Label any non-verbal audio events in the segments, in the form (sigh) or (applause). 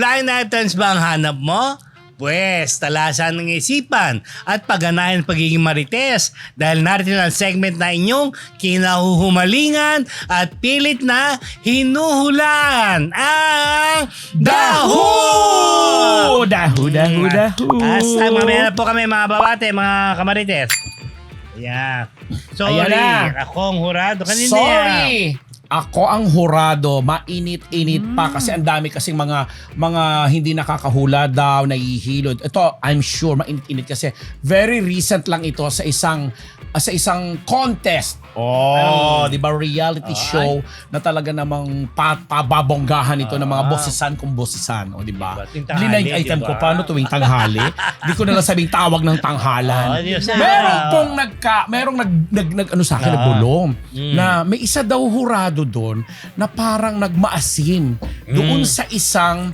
Blind items ba ang hanap mo? Pwes, talasan ng isipan at pagganahan ng pagiging marites dahil narito ang segment na inyong kinahuhumalingan at pilit na hinuhulan ang Daho! Dahu, dahu, dahu. Asa, mamaya na po kami mga babate, mga kamarites. Yeah. Sorry, Ayan na. ako ang hurado kanina. Sorry! Ako ang hurado, mainit-init pa Hmm. kasi ang dami kasing mga mga hindi nakakahula daw, nahihilod. Ito, I'm sure mainit-init kasi very recent lang ito sa isang sa isang contest. Oh, 'di ba reality show na talaga namang pa, pababonggahan ito ng mga Ah. bosisan kung bosisan, o 'di ba? Diba? Tanghali, Line item ko paano tuwing tanghali? Hindi ko na lang sabing tawag ng tanghalan. Oh, Diyos na. Meron pong nagka, merong nag, nag, nag ano sa akin, Ah. nagbulong, Mm. na may isa daw hurado doon na parang nagmaasim doon Mm. sa isang,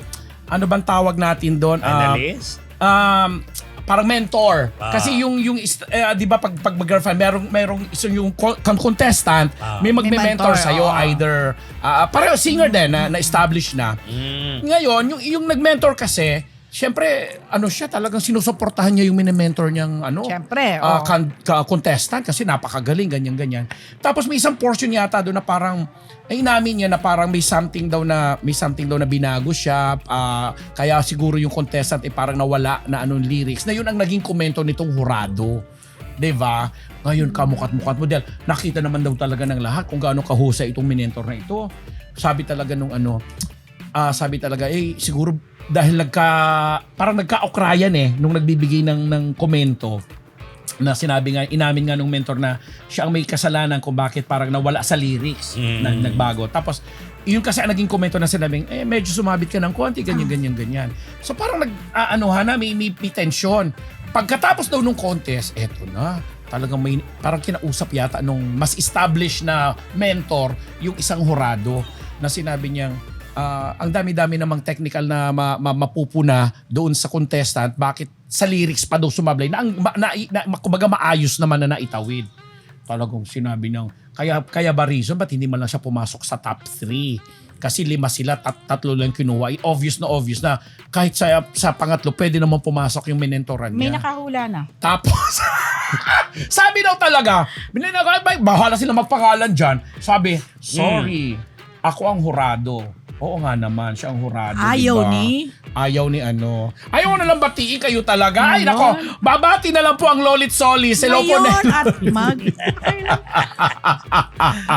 ano bang tawag natin doon? Ah, Analyst? um, parang mentor. Ah. Kasi yung yung eh, 'di ba pag pag mag-girlfriend, merong merong isang yung co- con- contestant, Ah. may magme-mentor mentor, sa iyo oo. either ah, pareho singer din na, na established na. Mm. Ngayon, yung yung nag-mentor kasi, syempre, ano siya, talagang sinusuportahan niya yung mini-mentor niyang ano, Siyempre, ah, oo. kan- ka- contestant kasi napakagaling, ganyan-ganyan. Tapos may isang portion yata doon na parang, ay inamin niya na parang may something daw na may something daw na binago siya ah, kaya siguro yung contestant ay parang nawala na anong lyrics na yun ang naging komento nitong hurado 'di ba ngayon kamukat-mukat mo dahil nakita naman daw talaga ng lahat kung gaano kahusay itong minentor na ito sabi talaga nung ano ah sabi talaga eh siguro dahil nagka parang nagka-okrayan eh nung nagbibigay ng ng komento na sinabi nga inamin nga nung mentor na siya ang may kasalanan kung bakit parang nawala sa lyrics Mm. na nagbago. Tapos yun kasi ang naging komento na sinabing eh medyo sumabit ka ng konti ganyan ganyan ganyan. So parang nag ano na may, may, may tension pagkatapos daw nung contest eto na. Talagang may parang kinausap yata nung mas established na mentor yung isang hurado na sinabi niyang ah, ang dami-dami namang technical na ma, ma- mapupuna doon sa contestant bakit sa lyrics pa daw sumablay na, ang, ma, na, na, ma- kumbaga maayos naman na naitawid talagang sinabi ng kaya kaya ba reason ba't hindi man lang siya pumasok sa top 3 kasi lima sila tat, tatlo lang kinuha Eh, obvious na obvious na kahit sa sa pangatlo pwede naman pumasok yung menentoran May niya nakahula na. tapos, (laughs) sabi daw talaga, bahala sila magpangalan dyan. Sabi, sorry, ako ang hurado. Oo nga naman, siya ang hurado. Ayaw diba? ni? Ayaw ni ano. Ayaw na lang batiin kayo talaga. Ay, Ganon. nako, babati na lang po ang Lolit Solis. Hello po na. Ngayon at mag... (laughs)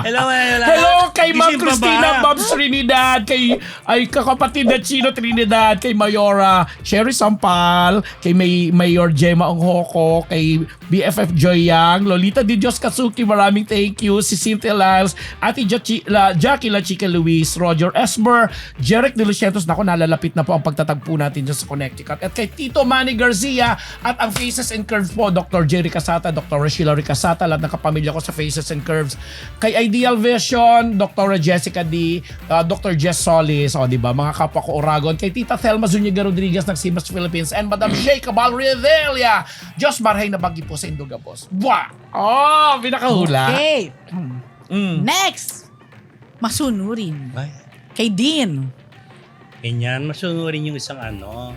Hello, hello. Hello kay Ma'am Christina ba? Babs Trinidad, kay ay kakapatid na Chino Trinidad, kay Mayora Sherry Sampal, kay May, Mayor Gemma Onghoko, kay BFF Joy Yang, Lolita Di Dios Katsuki, maraming thank you, si Cynthia Lyles, Ate Jackie La Chica Luis, Roger Esmer, Jeric De Lucientos, nako nalalapit na po ang pagtatagpo natin dyan sa Connecticut, at kay Tito Manny Garcia, at ang Faces and Curves po, Dr. Jerry Casata, Dr. Sheila Ricasata, lahat ng kapamilya ko sa Faces and Curves, kay Ideal Vision, Dr. Jessica D, uh, Dr. Jess Solis, o di ba, mga kapwa ko Oragon, kay Tita Thelma Zuniga Rodriguez ng Simas Philippines, and Madam Shay Cabal Revelia, Diyos Marhay na bagi po sa Indogabos. Bwa! Oh, pinakahula. Okay. Mm. Next. Masunurin. Ay, Kay Dean. ganyan, masunurin yung isang ano,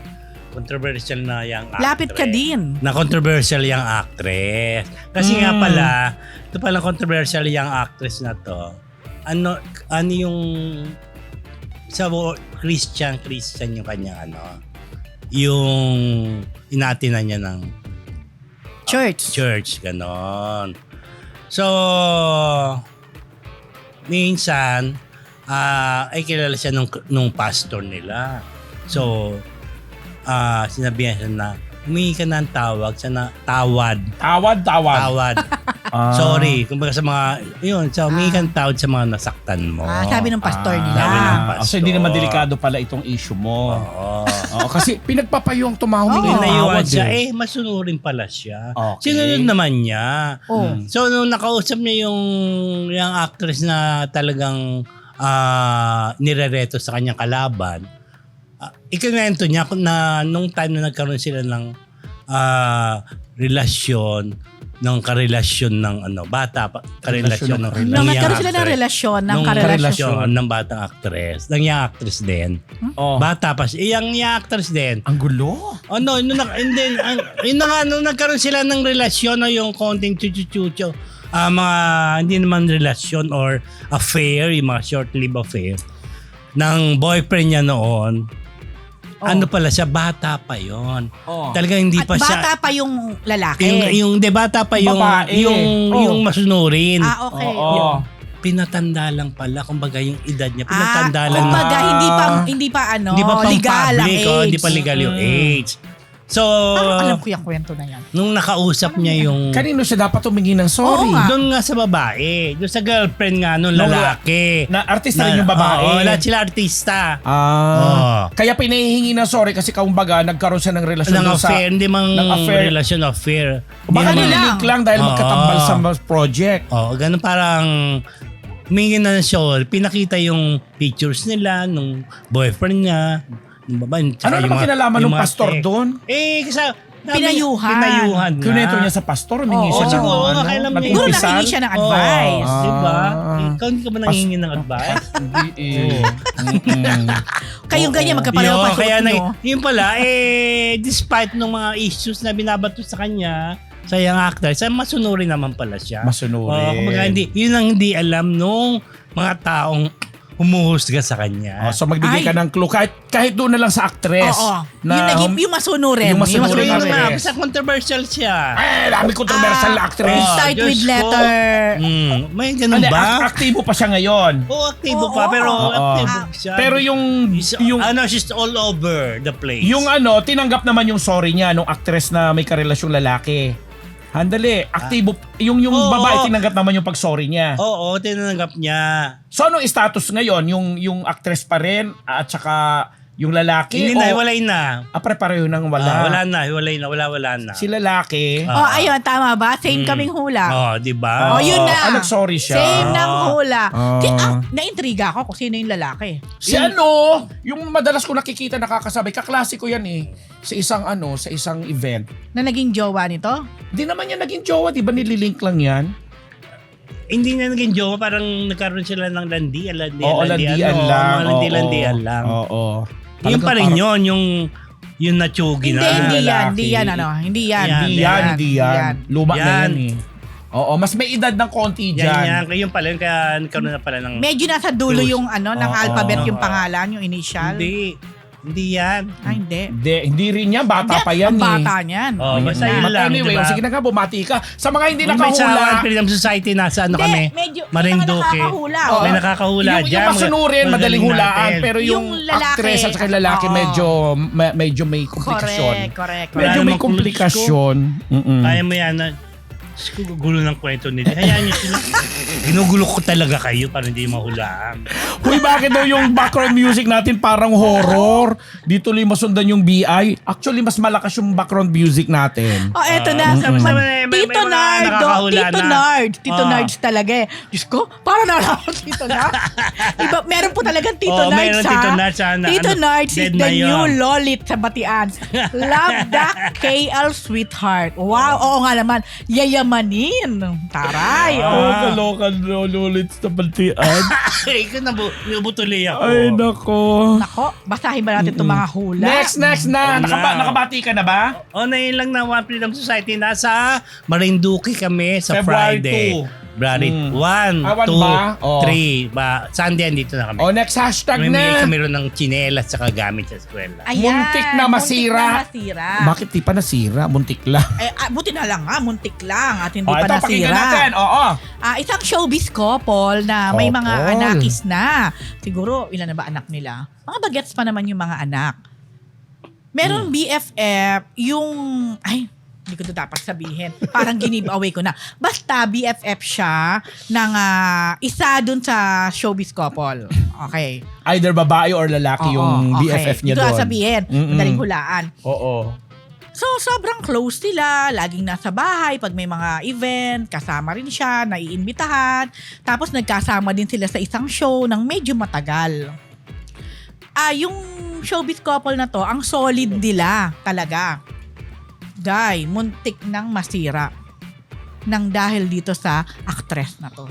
controversial na yung actress. Lapit ka din. Na controversial yung actress. Kasi nga Mm. pala, ito pala controversial yung actress na to. Ano, ano yung sa Christian, Christian yung kanyang ano, yung inatina niya ng Church. church, ganon. So, minsan, ah ay kilala siya nung, nung pastor nila. So, ah sinabihan siya na, humingi ka ng tawag sa na, tawad. Tawad, tawad. Tawad. (laughs) Ah. Sorry. Kumbaga sa mga, yun, so humingi ka ng tawad sa mga nasaktan mo. Ah, sabi ng pastor Ah, nila. Sabi ng pastor. so hindi naman delikado pala itong issue mo. Oo. Oo, kasi pinagpapayong tumahong ng Pinayuan tawad siya, eh. eh, masunurin pala siya. Okay. Sinunod naman niya. Oh. So, nung nakausap niya yung, yung actress na talagang ah nirereto sa kanyang kalaban, uh, ikinwento niya na nung time na nagkaroon sila ng ah relasyon, ng karelasyon ng ano bata pa karelasyon ng, Karelasyon ng- ng nagkaroon sila ng relasyon, ng karelasyon. karelasyon ng batang actress ng young actress din Oh. bata pa siya eh, yung young actress din Ang gulo. ano nung na, and then ang, yun na nga nung nagkaroon sila ng relasyon o yung konting chuchu-chuchu ah mga hindi naman relasyon or affair yung mga short-lived affair ng boyfriend niya noon Oh. ano pala siya bata pa yon Oh. talagang hindi At pa siya bata pa yung lalaki. yung yung de bata pa yung Babae. yung Oh. yung masunurin. ah, okay. Oo. Pinatanda lang pala kumbaga yung edad niya Ah, pinatanda lang. kumbaga, Ah. hindi pa, hindi pa ano, Hindi pa pang legal public, oh, age. hindi pa legal yung Mm. age. So, Parang alam ko yung kwento na yan. nung nakausap niya yung Kanino siya dapat humingi ng sorry? Oo nga. doon nga sa babae, doon sa girlfriend nga nung Nung lalaki. Na artista rin yung babae. Oo, lahat sila artista. Ah. Oo. Kaya pinahihingi ng sorry kasi kumbaga nagkaroon siya ng relasyon ng doon sa... affair, hindi mang ng affair. relasyon affair. Hindi Baka naman- nililink lang dahil Oo. magkatambal sa project. Oh, ganun parang humingi na ng show. Pinakita yung pictures nila nung boyfriend niya. Yung babae. tsaka Ano yung naman kinalaman yung ng pastor doon? Eh, kasi... Pinayuhan. Pinayuhan nga. Kunento niya sa pastor, humingi siya ng siguro, ano, niya- Siguro nangingi siya ng advice. Oh, diba? Ikaw hindi ka ba nangingi ng advice? (laughs) Hindi eh. Kayong ganyan, magkapareho pa kaya nag, nyo. yun pala, eh, despite ng mga issues na binabato sa kanya, sa young actor, sa masunurin naman pala siya. Masunurin. Oo, kumbaga, hindi, yun ang hindi alam nung mga taong humuhusga sa kanya. Oh, so magbigay Ay. ka ng clue kahit kahit doon na lang sa actress. Oo. Na, yung, naging, yung masunurin. yung masunurin yun na nga, rin. basta controversial siya. eh, dami controversial na Ah, actress. Oh, Start Diyos with ko. letter. Hmm, may ganun Ano, ba? ak- aktibo pa siya ngayon. Oo, aktibo Oo. pa, pero Oo. aktibo Ah, siya. Pero yung yung ano, she's all over the place. yung ano, tinanggap naman yung sorry niya nung actress na may karelasyong lalaki. Handali, aktibo yung yung Oo. babae tinanggap naman yung pag-sorry niya. Oo, tinanggap niya. So anong status ngayon? Yung yung actress pa rin at saka yung lalaki Hindi o na, hiwalay na. ah, pare-pareho nang wala. Ah, wala na, hiwalay na, wala, wala na. Si lalaki. Ah. Oh, ayun, tama ba? Same Mm. kaming hula. Oh, di ba? Oh, yun na. Ah, nag-sorry siya. Same ng hula. Ah. Di, ah, naintriga ako kung sino yung lalaki. Si ano, yung madalas ko nakikita nakakasabay, kaklase ko yan eh. Sa isang ano, sa isang event. Na naging jowa nito? Hindi naman yan naging jowa, di ba nililink lang yan? Hindi na naging jowa, parang nagkaroon sila ng landian, landian, Oo, landian Oo, lang. mga landian, Oo. landian lang. Oo. Talagang pa rin parang- yun, yung, yung natsugi Hindi, na. hindi yan. Hindi yan, ano. Hindi yan. Yan, Hindi yan, hindi yan. Luma na Yan. yan eh. Oo, mas may edad ng konti Yan, dyan. yan. Kaya Yung pala, yun, kaya nagkaroon na pala ng... Medyo nasa dulo Close. yung ano, ng Oo. alphabet yung pangalan, yung initial. Hindi. Hindi yan. Ah, hindi. Hindi, hindi rin yan. Bata Hindi, pa yan ang eh. bata niyan. Oh, basta yun But lang, anyway, diba? sige na nga, bumati ka. Sa mga hindi May sa nakahula, Freedom Society, nasa ano Hindi, kami? medyo- may Marinduque. mga nakakahula, oh. May nakakahula yung, dyan. yung masunurin, Magaling madaling hulaan. natin. Pero yung, Yung lalaki, actress at saka lalaki, oo. medyo, me- medyo may komplikasyon. Correct, correct. Wala Medyo may namang komplikasyon. Mm-mm. Kaya mo yan. Na- gulo ng kwento nila. Hayaan nyo sila. Ginugulo ko talaga kayo para hindi mahulaan. Uy, bakit daw yung background music natin parang horror? Dito tuloy masundan yung BI. Actually, mas malakas yung background music natin. Oh, eto na. Mm-mm. Ma- May- may- may Tito mga Nard. oh, Tito na. Nard. Tito Ah. Nards talaga eh. Diyos ko, parang nalaman Tito Nard. Iba, meron po talagang Tito Oh, Nards meron ha. Tito Nards, ha, na Tito ano, Nards is dead the na yun. new lolit sa Batian. Love the KL sweetheart. Wow, oo nga naman. Yayamanin. Taray. Oh, Oh. kalokan ulit sa baltian. (laughs) Ikaw nabu, nabutuloy ako. Ay, nako. Nako, basahin ba natin itong mga hula? Next, next na. Oo Nakaba- na. nakabati ka na ba? O, na yun lang na One Freedom Society. Nasa Marinduque kami sa February Friday. 2. February Mm. 1, Ah, one 2, ba? Oh. 3. Ba, Sunday andito na kami. O, next hashtag May na. kami ron ng chinelas sa gamit sa eskwela. Ayan, Muntik na masira. Muntik na masira. Bakit di pa nasira? Muntik lang. Eh, ah, buti na lang nga, muntik lang at hindi O, pa ito, pakinggan natin. nasira. Oo. Ah, isang showbiz couple na may mga Couple. anakis na. Siguro, ilan na ba anak nila? Mga bagets pa naman yung mga anak. Meron BFF, yung... Ay, hindi ko to dapat sabihin. Parang give away ko na. Basta BFF siya ng ah, isa dun sa showbiz couple. Okay. Either babae or lalaki Oo, yung okay. BFF niya ko doon. sabihin. Mm-mm. Madaling hulaan. Oo. So, sobrang close sila. Laging nasa bahay. Pag may mga event, kasama rin siya, naiimbitahan. Tapos, nagkasama din sila sa isang show ng medyo matagal. Ah, yung showbiz couple na to, ang solid nila talaga. Guy, muntik nang masira. ng dahil dito sa actress na to.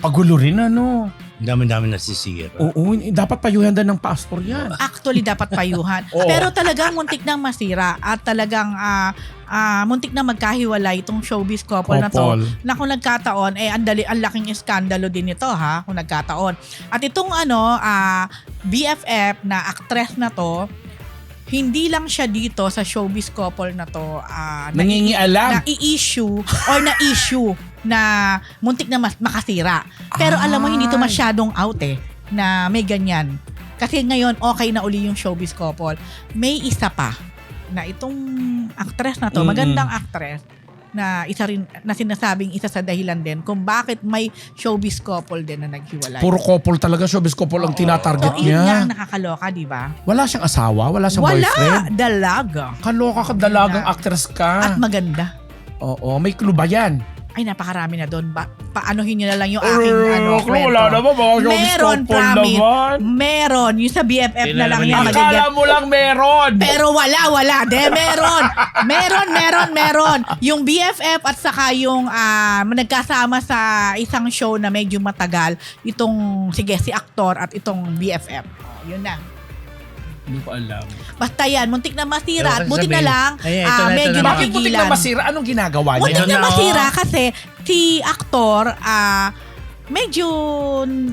Pagulo rin ano. Ang dami-dami nasisira. Oo, dapat payuhan din ng pastor yan. Actually, dapat payuhan. (laughs) Oo. Pero talagang muntik nang masira at talagang ah, ah, muntik na magkahiwalay itong showbiz couple, na to. Couple. Na kung nagkataon, eh, ang, dali, ang laking iskandalo din ito ha, kung nagkataon. At itong ano, ah, BFF na actress na to, hindi lang siya dito sa showbiz couple na to ah, na, Nangingialam. na i-issue or na issue na muntik na mas makasira. Pero alam mo, hindi to Ay. masyadong out eh, na may ganyan. Kasi ngayon, okay na uli yung showbiz couple. May isa pa na itong actress na to, Mm-mm. magandang actress, na isa rin na sinasabing isa sa dahilan din kung bakit may showbiz couple din na naghiwalay. Puro couple talaga, showbiz couple ang so, tinatarget yun nga niya. ang nakakaloka, di ba? Wala siyang asawa, wala siyang Wala, boyfriend. dalaga. Kaloka ka, dalagang actress At ka. maganda. Oo, may clue ba yan? Ay, napakarami na doon. Ba, paanohin nyo na lang yung aking ano, kwento. wala naman, mga Meron, promise. naman. Meron. Yung sa BFF na lang yan. Akala mo lang meron. Pero wala, wala. De, meron. Meron, meron, meron. Yung BFF at saka yung ah, nagkasama sa isang show na medyo matagal, itong, sige, si aktor at itong BFF. Oh, yun na. Hindi ko alam. Basta yan, muntik na masira at Ewan ko buti na lang, Ay, ito ah, na, ito medyo na. Bakit napigilan. na masira? Anong ginagawa niya? Muntik na masira oh. kasi si aktor, ah, medyo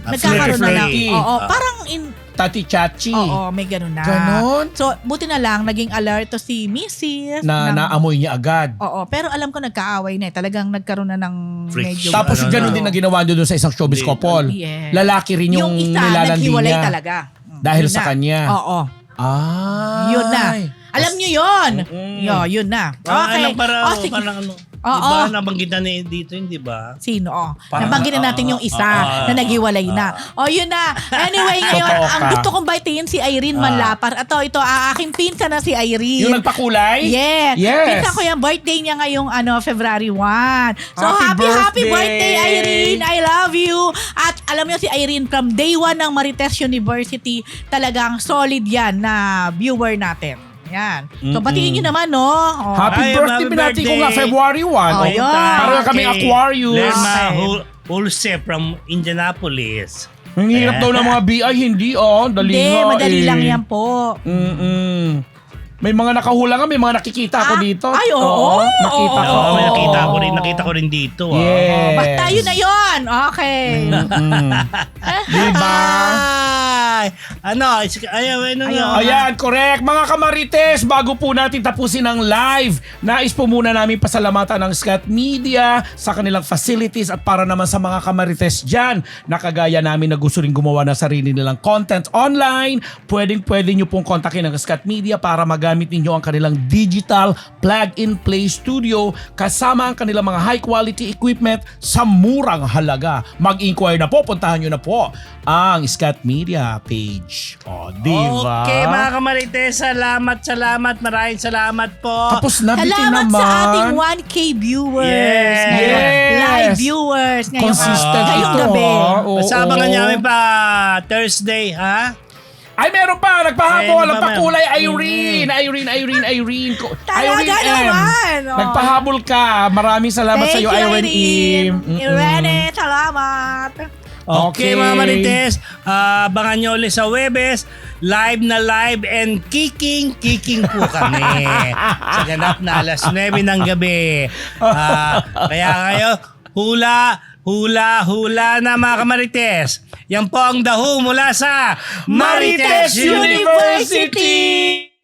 Ah, nagkakaroon na ng, flirty. oo, Ah. parang in, Tati Chachi. oo, may ganun na. Ganon? So, buti na lang, naging alert to si Mrs. Na ng- naamoy niya agad. Oo, pero alam ko nagkaaway na eh. Talagang nagkaroon na ng Friction. medyo... Tapos Ano, ganun ano. din na ginawa niyo doon sa isang showbiz Hindi. couple. Yes. Lalaki rin yung, isa, nilalandi naghiwalay niya. talaga. Mm, Dahil yun sa na. kanya. Oo. Ah. Yun na. Alam niyo yun. Mm-mm. Yo, yun na. Ah, Okay. alam para, Oh, sige. parang ano. Oo. Diba, nabanggit na ni- dito, hindi ba? Sino? Oh. Parang- Nabanggit na natin yung isa Ah, na naghiwalay na. O, yun na. Anyway, (laughs) ngayon, Totoo ang ka. gusto kong baitiin si Irene Ah. Manlapar. Ato, ito, ah, aking pinsa na si Irene. Yung nagpakulay? Yes. Yes. Pinsan ko yung birthday niya ngayong ano, February 1. So, Happy happy, happy birthday! birthday, Irene. I love you. At alam niyo si Irene, from day 1 ng Marites University, talagang solid yan na viewer natin. Yan. So, batiin niyo naman, no? Oh. Happy Ay, birthday, happy binati ko nga birthday. February 1. Oh, yun. Parang kami Aquarius. Lerma Okay. Hul- Hulse from Indianapolis. Ang hirap daw ng mga BI, hindi oh. Dali Hindi, nga madali eh. lang yan po. Mm-mm. May mga nakahula nga, may mga nakikita ako Ah, dito. ay, oo. nakita Oo, ko. May nakita ko rin, nakita ko rin dito. ah. Yes. Basta yun na yun. Okay. Mm. (laughs) diba? (laughs) Ay, ano, is- ay, ano, ano, Ayan, correct. Mga kamarites, bago po natin tapusin ang live, nais po muna namin pasalamatan ng Scott Media sa kanilang facilities at para naman sa mga kamarites dyan na kagaya namin na gusto rin gumawa ng sarili nilang content online, pwedeng pwede nyo pong kontakin ng Scott Media para magamit ninyo ang kanilang digital plug-and-play studio kasama ang kanilang mga high-quality equipment sa murang halaga. Mag-inquire na po, puntahan nyo na po ang Scott Media page. O, diba? Okay, mga kamarites, salamat, salamat, maraming salamat po. Tapos na, bitin Salamat naman. sa ating 1K viewers. Yes. Ngayon. Yes. Live viewers. Ngayon, Consistent ngayong ito, gabi. ha? Oo. Basta abangan pa Thursday, ha? Ay, meron pa. Nagpahabol. Ay, ano ba, Nagpakulay. ma'am? Irene. Irene, Irene, Irene. Ko- (laughs) Talaga Irene M. naman, oh. Nagpahabol ka. Maraming salamat sa iyo, Thank you, Irene. Mm-mm. Irene, salamat. Okay, Okay. mga Marites, ah, abangan nyo ulit sa Webes. Live na live and kicking, kicking po kami. (laughs) sa ganap na alas 9 ng gabi. Ah, kaya kayo, hula, hula, hula na mga kamarites. Yan po ang daho mula sa Marites University!